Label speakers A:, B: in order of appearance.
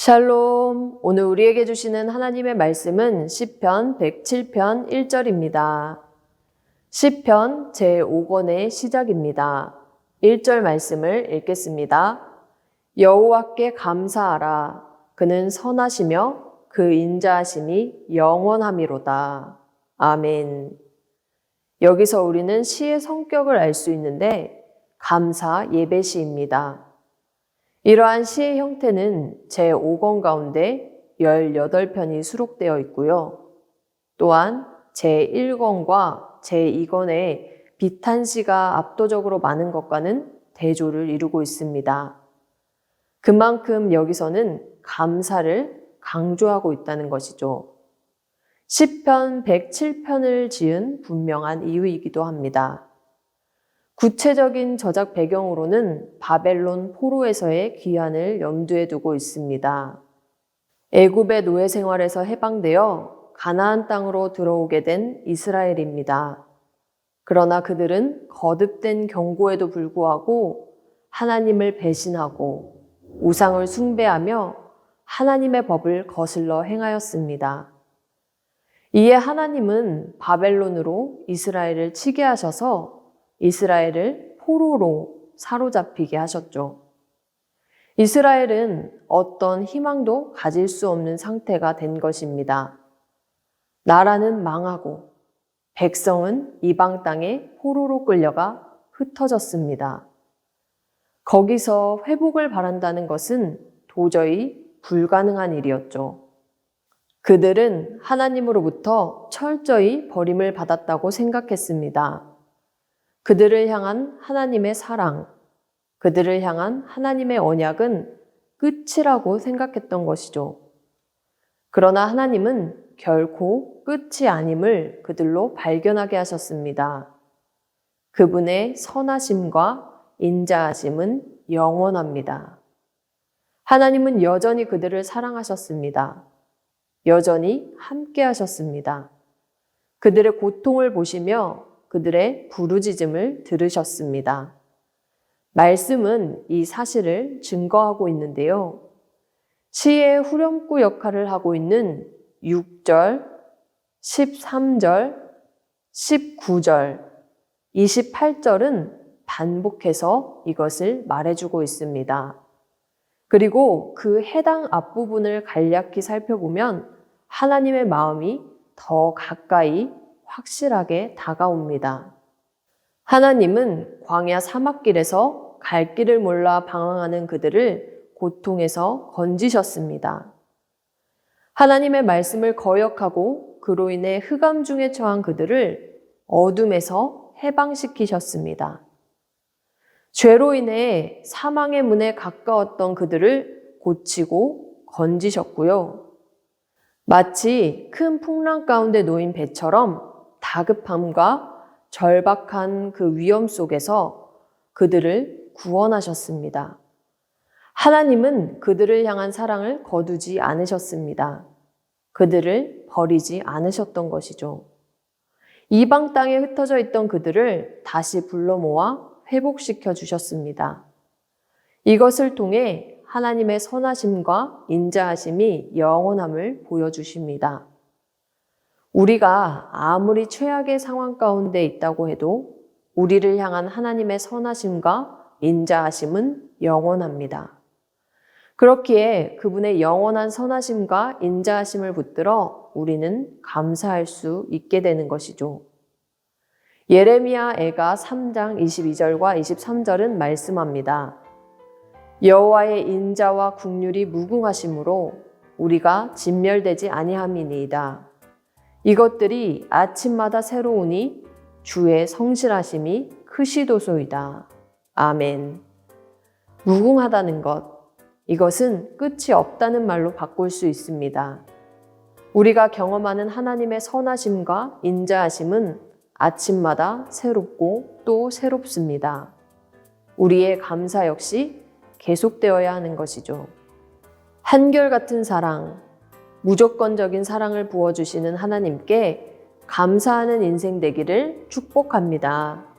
A: 샬롬. 오늘 우리에게 주시는 하나님의 말씀은 시편 107편 1절입니다. 시편 제5권의 시작입니다. 1절 말씀을 읽겠습니다. 여호와께 감사하라. 그는 선하시며 그 인자하심이 영원함이로다. 아멘. 여기서 우리는 시의 성격을 알 수 있는데 감사 예배시입니다. 이러한 시의 형태는 제5권 가운데 18편이 수록되어 있고요. 또한 제1권과 제2권에 비탄 시가 압도적으로 많은 것과는 대조를 이루고 있습니다. 그만큼 여기서는 감사를 강조하고 있다는 것이죠. 10편 107편을 지은 분명한 이유이기도 합니다. 구체적인 저작 배경으로는 바벨론 포로에서의 귀환을 염두에 두고 있습니다. 애굽의 노예 생활에서 해방되어 가나안 땅으로 들어오게 된 이스라엘입니다. 그러나 그들은 거듭된 경고에도 불구하고 하나님을 배신하고 우상을 숭배하며 하나님의 법을 거슬러 행하였습니다. 이에 하나님은 바벨론으로 이스라엘을 치게 하셔서 이스라엘을 포로로 사로잡히게 하셨죠. 이스라엘은 어떤 희망도 가질 수 없는 상태가 된 것입니다. 나라는 망하고 백성은 이방 땅에 포로로 끌려가 흩어졌습니다. 거기서 회복을 바란다는 것은 도저히 불가능한 일이었죠. 그들은 하나님으로부터 철저히 버림을 받았다고 생각했습니다. 그들을 향한 하나님의 사랑, 그들을 향한 하나님의 언약은 끝이라고 생각했던 것이죠. 그러나 하나님은 결코 끝이 아님을 그들로 발견하게 하셨습니다. 그분의 선하심과 인자하심은 영원합니다. 하나님은 여전히 그들을 사랑하셨습니다. 여전히 함께 하셨습니다. 그들의 고통을 보시며 그들의 부르짖음을 들으셨습니다. 말씀은 이 사실을 증거하고 있는데요. 시의 후렴구 역할을 하고 있는 6절, 13절, 19절, 28절은 반복해서 이것을 말해주고 있습니다. 그리고 그 해당 앞부분을 간략히 살펴보면 하나님의 마음이 더 가까이 확실하게 다가옵니다. 하나님은 광야 사막길에서 갈 길을 몰라 방황하는 그들을 고통에서 건지셨습니다. 하나님의 말씀을 거역하고 그로 인해 흑암 중에 처한 그들을 어둠에서 해방시키셨습니다. 죄로 인해 사망의 문에 가까웠던 그들을 고치고 건지셨고요. 마치 큰 풍랑 가운데 놓인 배처럼 다급함과 절박한 그 위험 속에서 그들을 구원하셨습니다. 하나님은 그들을 향한 사랑을 거두지 않으셨습니다. 그들을 버리지 않으셨던 것이죠. 이방 땅에 흩어져 있던 그들을 다시 불러 모아 회복시켜 주셨습니다. 이것을 통해 하나님의 선하심과 인자하심이 영원함을 보여주십니다. 우리가 아무리 최악의 상황 가운데 있다고 해도 우리를 향한 하나님의 선하심과 인자하심은 영원합니다. 그렇기에 그분의 영원한 선하심과 인자하심을 붙들어 우리는 감사할 수 있게 되는 것이죠. 예레미야 애가 3장 22절과 23절은 말씀합니다. 여호와의 인자와 국률이 무궁하심으로 우리가 진멸되지 아니함이니이다. 이것들이 아침마다 새로우니 주의 성실하심이 크시도소이다. 아멘. 무궁하다는 것. 이것은 끝이 없다는 말로 바꿀 수 있습니다. 우리가 경험하는 하나님의 선하심과 인자하심은 아침마다 새롭고 또 새롭습니다. 우리의 감사 역시 계속되어야 하는 것이죠. 한결같은 사랑, 무조건적인 사랑을 부어주시는 하나님께 감사하는 인생 되기를 축복합니다.